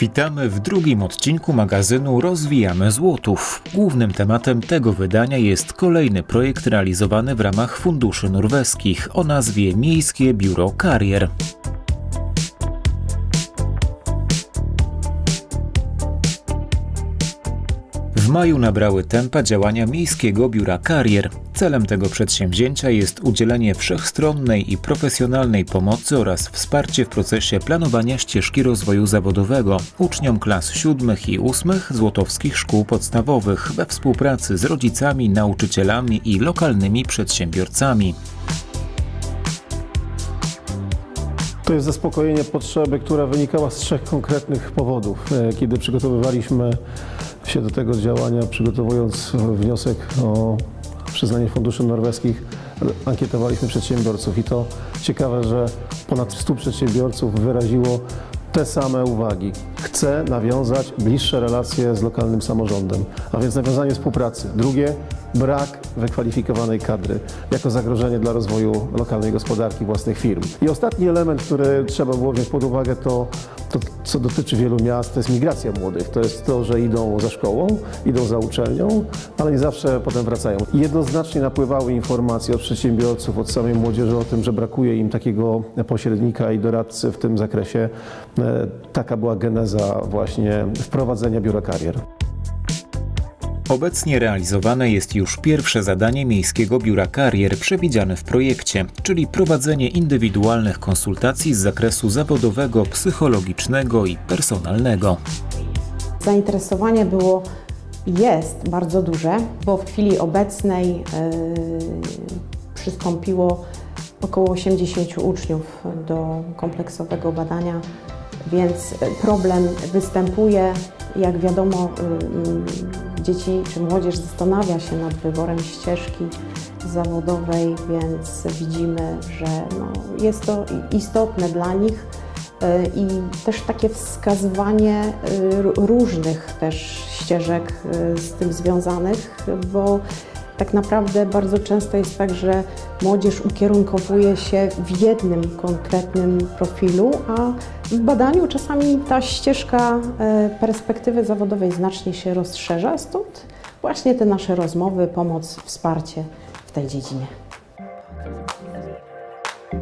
Witamy w drugim odcinku magazynu Rozwijamy Złotów. Głównym tematem tego wydania jest kolejny projekt realizowany w ramach funduszy norweskich o nazwie Miejskie Biuro Karier. Maju nabrały tempa działania Miejskiego Biura Karier. Celem tego przedsięwzięcia jest udzielenie wszechstronnej i profesjonalnej pomocy oraz wsparcie w procesie planowania ścieżki rozwoju zawodowego uczniom klas siódmych i ósmych złotowskich szkół podstawowych we współpracy z rodzicami, nauczycielami i lokalnymi przedsiębiorcami. To jest zaspokojenie potrzeby, która wynikała z trzech konkretnych powodów. E, Kiedy przygotowywaliśmy się do tego działania, przygotowując wniosek o przyznanie funduszy norweskich, ankietowaliśmy przedsiębiorców i to ciekawe, że ponad 100 przedsiębiorców wyraziło te same uwagi. Chce nawiązać bliższe relacje z lokalnym samorządem, a więc nawiązanie współpracy. Drugie, brak wykwalifikowanej kadry jako zagrożenie dla rozwoju lokalnej gospodarki własnych firm. I ostatni element, który trzeba było wziąć pod uwagę, to, to co dotyczy wielu miast, to jest migracja młodych. To jest to, że idą za szkołą, idą za uczelnią, ale nie zawsze potem wracają. Jednoznacznie napływały informacje od przedsiębiorców, od samej młodzieży o tym, że brakuje im takiego pośrednika i doradcy w tym zakresie. E, Taka była geneza właśnie wprowadzenia biura karier. Obecnie realizowane jest już pierwsze zadanie Miejskiego Biura Karier przewidziane w projekcie, czyli prowadzenie indywidualnych konsultacji z zakresu zawodowego, psychologicznego i personalnego. Zainteresowanie było jest bardzo duże, bo w chwili obecnej yy, przystąpiło około 80 uczniów do kompleksowego badania, więc problem występuje. Jak wiadomo, yy, dzieci czy młodzież zastanawia się nad wyborem ścieżki zawodowej, więc widzimy, że no, jest to istotne dla nich i też takie wskazywanie y, różnych też ścieżek y, z tym związanych, bo tak naprawdę bardzo często jest tak, że młodzież ukierunkowuje się w jednym konkretnym profilu, a w badaniu czasami ta ścieżka y, perspektywy zawodowej znacznie się rozszerza, stąd właśnie te nasze rozmowy, pomoc, wsparcie w tej dziedzinie.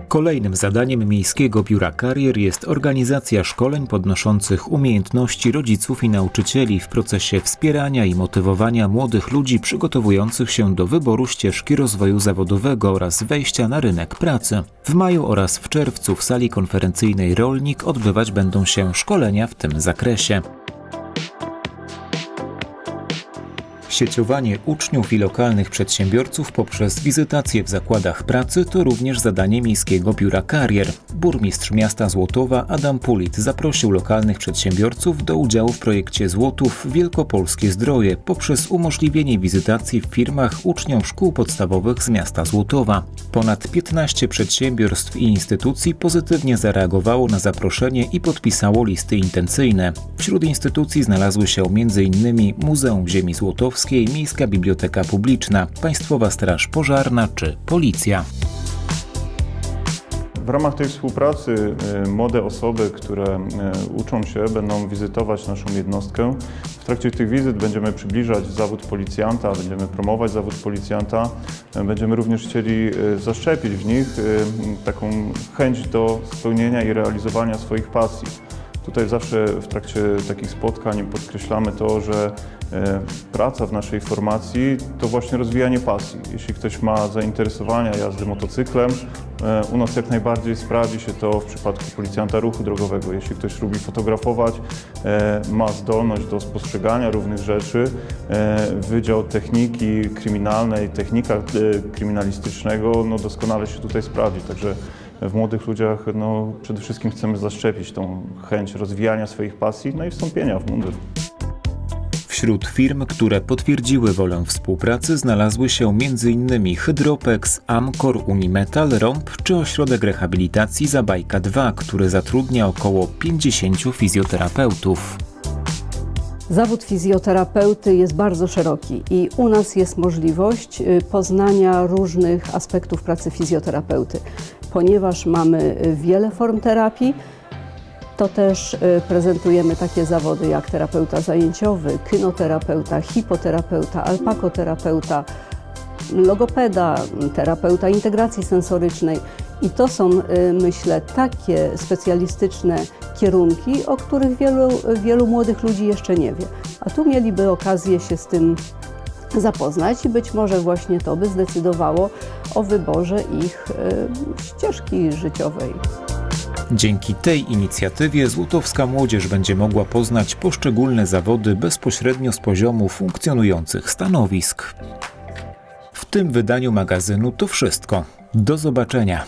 Kolejnym zadaniem Miejskiego Biura Karier jest organizacja szkoleń podnoszących umiejętności rodziców i nauczycieli w procesie wspierania i motywowania młodych ludzi przygotowujących się do wyboru ścieżki rozwoju zawodowego oraz wejścia na rynek pracy. W maju oraz w czerwcu w sali konferencyjnej Rolnik odbywać będą się szkolenia w tym zakresie. Sieciowanie uczniów i lokalnych przedsiębiorców poprzez wizytacje w zakładach pracy to również zadanie Miejskiego Biura Karier. Burmistrz miasta Złotowa Adam Pulit zaprosił lokalnych przedsiębiorców do udziału w projekcie Złotów Wielkopolskie Zdroje poprzez umożliwienie wizytacji w firmach uczniom szkół podstawowych z miasta Złotowa. Ponad 15 przedsiębiorstw i instytucji pozytywnie zareagowało na zaproszenie i podpisało listy intencyjne. Wśród instytucji znalazły się m.in. Muzeum Ziemi Złotowskiej, Miejska Biblioteka Publiczna, Państwowa Straż Pożarna czy Policja. W ramach tej współpracy y, młode osoby, które y, uczą się, będą wizytować naszą jednostkę. W trakcie tych wizyt będziemy przybliżać zawód policjanta, będziemy promować zawód policjanta. Y, Będziemy również chcieli zaszczepić w nich taką chęć do spełnienia i realizowania swoich pasji. Tutaj zawsze w trakcie takich spotkań podkreślamy to, że e, praca w naszej formacji to właśnie rozwijanie pasji. Jeśli ktoś ma zainteresowania jazdy motocyklem, e, u nas jak najbardziej sprawdzi się to w przypadku policjanta ruchu drogowego. Jeśli ktoś lubi fotografować, e, ma zdolność do spostrzegania różnych rzeczy, Wydział Techniki Kryminalnej, Technika Kryminalistycznego no doskonale się tutaj sprawdzi. Także w młodych ludziach no, przede wszystkim chcemy zaszczepić tą chęć rozwijania swoich pasji, no i wstąpienia w mundur. Wśród firm, które potwierdziły wolę współpracy znalazły się m.in. Hydropex, Amcor, Unimetal, Romp czy Ośrodek Rehabilitacji Zabajka 2, który zatrudnia około 50 fizjoterapeutów. Zawód fizjoterapeuty jest bardzo szeroki i u nas jest możliwość y, poznania różnych aspektów pracy fizjoterapeuty, ponieważ mamy y, wiele form terapii. to też y, prezentujemy takie zawody jak terapeuta zajęciowy, kynoterapeuta, hipoterapeuta, alpakoterapeuta, logopeda, terapeuta integracji sensorycznej. I to są, y, myślę, takie specjalistyczne kierunki, o których wielu, wielu młodych ludzi jeszcze nie wie. A tu mieliby okazję się z tym zapoznać i być może właśnie to by zdecydowało o wyborze ich y, ścieżki życiowej. Dzięki tej inicjatywie Złotowska Młodzież będzie mogła poznać poszczególne zawody bezpośrednio z poziomu funkcjonujących stanowisk. W tym wydaniu magazynu to wszystko. Do zobaczenia.